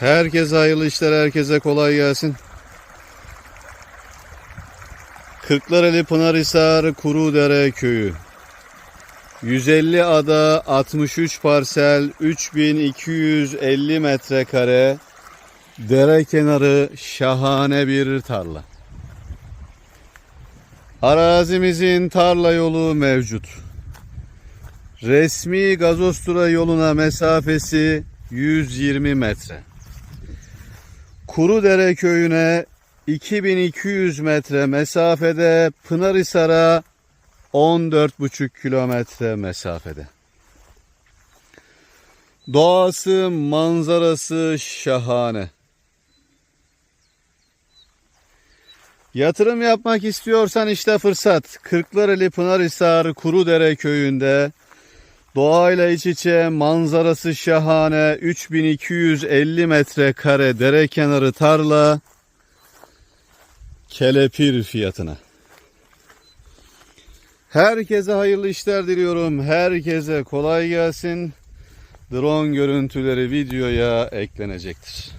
Herkese hayırlı işler, herkese kolay gelsin. Kırklareli Pınarhisar Kurudere Köyü. 150 ada, 63 parsel, 3250 metrekare, dere kenarı şahane bir tarla. Arazimizin tarla yolu mevcut. Resmi gazostura yoluna mesafesi 120 metre. Kurudere köyüne 2200 metre mesafede Pınarhisar'a 14,5 kilometre mesafede. Doğası, manzarası şahane. Yatırım yapmak istiyorsan işte fırsat. Kırklareli Pınarhisar Kurudere köyünde Doğayla iç içe manzarası şahane 3250 metrekare dere kenarı tarla kelepir fiyatına. Herkese hayırlı işler diliyorum. Herkese kolay gelsin. Drone görüntüleri videoya eklenecektir.